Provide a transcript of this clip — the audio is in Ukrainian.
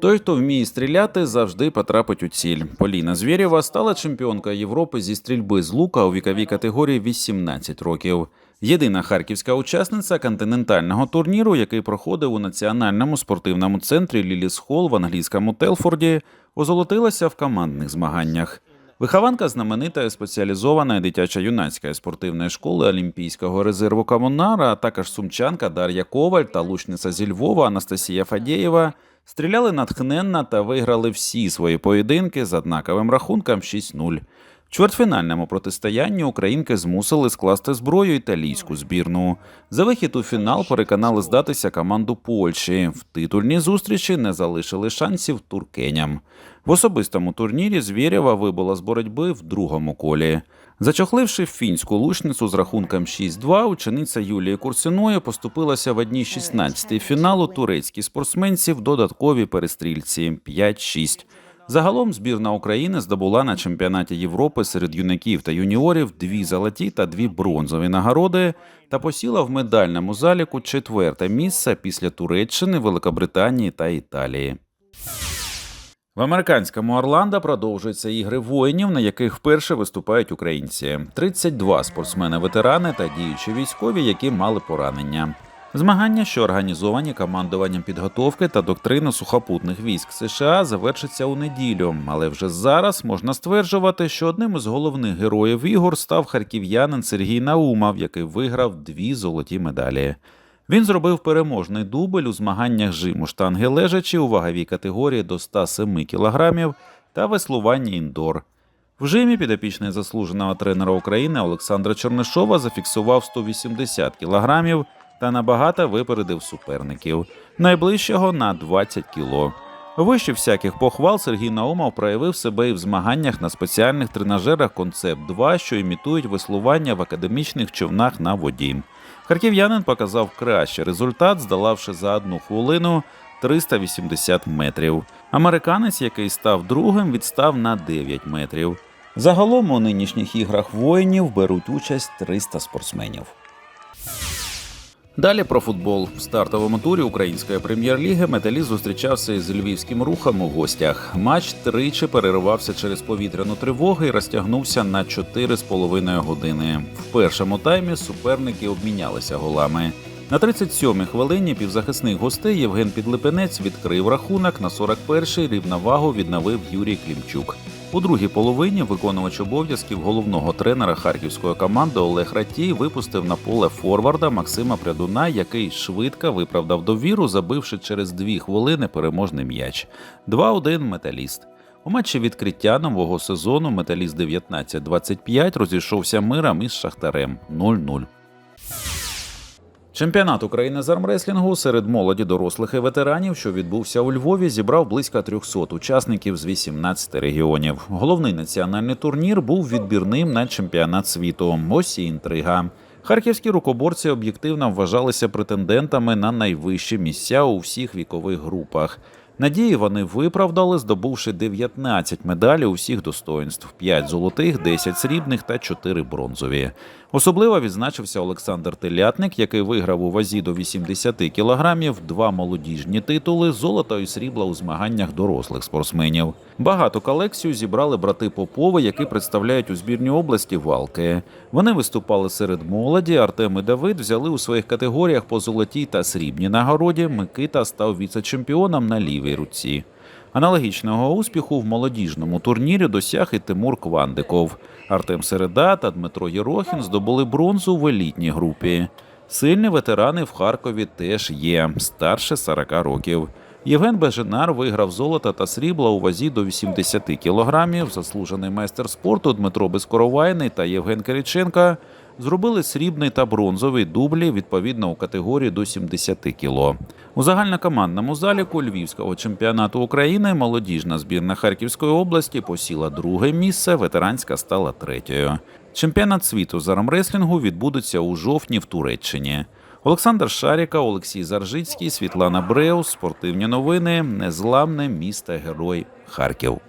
Той, хто вміє стріляти, завжди потрапить у ціль. Поліна Звєрєва стала чемпіонкою Європи зі стрільби з лука у віковій категорії 18 років. Єдина харківська учасниця континентального турніру, який проходив у національному спортивному центрі Ліліс Холл в англійському Телфорді, озолотилася в командних змаганнях. Вихованка знаменитої спеціалізованої дитячо-юнацької спортивної школи Олімпійського резерву Комунара, а також сумчанка Дар'я Коваль та лучниця зі Львова Анастасія Фадєєва стріляли натхненно та виграли всі свої поєдинки з однаковим рахунком 6-0. Чвертьфінальному протистоянні українки змусили скласти зброю італійську збірну. За вихід у фінал переконали здатися команду Польщі. В титульній зустрічі не залишили шансів туркеням. В особистому турнірі Звєрєва вибула з боротьби в другому колі. Зачохливши фінську лучницю з рахунком 6-2, учениця Юлії Курсиної поступилася в одній 16 фіналу турецькій спортсменці в додатковій перестрільці 5-6. Загалом збірна України здобула на чемпіонаті Європи серед юнаків та юніорів дві золоті та дві бронзові нагороди та посіла в медальному заліку четверте місце після Туреччини, Великобританії та Італії. В американському Орландо продовжуються ігри воїнів, на яких вперше виступають українці. 32 спортсмени-ветерани та діючі військові, які мали поранення. Змагання, що організовані командуванням підготовки та доктрини сухопутних військ США, завершиться у неділю. Але вже зараз можна стверджувати, що одним із головних героїв ігор став харків'янин Сергій Наумов, який виграв дві золоті медалі. Він зробив переможний дубль у змаганнях жиму штанги лежачі у ваговій категорії до 107 кг та веслуванні індор. В жимі підопічний заслуженого тренера України Олександра Чернишова зафіксував 180 кг та набагато випередив суперників найближчого на 20 кг. Вище всяких похвал Сергій Наумов проявив себе і в змаганнях на спеціальних тренажерах Концепт 2, що імітують веслування в академічних човнах на воді. Харків'янин показав кращий результат, здолавши за одну хвилину 380 метрів. Американець, який став другим, відстав на 9 метрів. Загалом у нинішніх іграх воїнів беруть участь 300 спортсменів. Далі про футбол. В стартовому турі української прем'єр-ліги металіст зустрічався із львівським рухом у гостях. Матч тричі переривався через повітряну тривогу і розтягнувся на 4,5 години. В першому таймі суперники обмінялися голами. На 37-й хвилині півзахисних гостей Євген Підлипенець відкрив рахунок на 41-й рівновагу відновив Юрій Клімчук. У другій половині виконувач обов'язків головного тренера харківської команди Олег Ратій випустив на поле форварда Максима Прядуна, який швидко виправдав довіру, забивши через дві хвилини переможний м'яч. 2-1 металіст. У матчі відкриття нового сезону металіст 19-25 розійшовся миром із Шахтарем 0-0. Чемпіонат України з армреслінгу серед молоді дорослих і ветеранів, що відбувся у Львові, зібрав близько 300 учасників з 18 регіонів. Головний національний турнір був відбірним на чемпіонат світу. Ось і інтрига. Харківські рукоборці об'єктивно вважалися претендентами на найвищі місця у всіх вікових групах. Надії вони виправдали, здобувши 19 медалей усіх достоїнств: 5 золотих, 10 срібних та 4 бронзові. Особливо відзначився Олександр Телятник, який виграв у вазі до 80 кілограмів два молодіжні титули, золото і срібла у змаганнях дорослих спортсменів. Багату колекцію зібрали брати Попови, які представляють у збірній області валки. Вони виступали серед молоді. Артем і Давид взяли у своїх категоріях по золотій та срібній нагороді. Микита став віце-чемпіоном на лівій руці. Аналогічного успіху в молодіжному турнірі досяг і Тимур Квандиков. Артем Середа та Дмитро Єрохін здобули бронзу в елітній групі. Сильні ветерани в Харкові теж є, старше 40 років. Євген Беженар виграв золото та срібла у вазі до 80 кілограмів. Заслужений майстер спорту Дмитро Безкоровайний та Євген Кириченко зробили срібний та бронзовий дублі відповідно у категорії до 70 кіло. У загальнокомандному заліку Львівського чемпіонату України молодіжна збірна Харківської області посіла друге місце, ветеранська стала третьою. Чемпіонат світу з армреслінгу відбудеться у жовтні в Туреччині. Олександр Шаріка, Олексій Заржицький, Світлана Бреус, спортивні новини, незламне місто Герой Харків.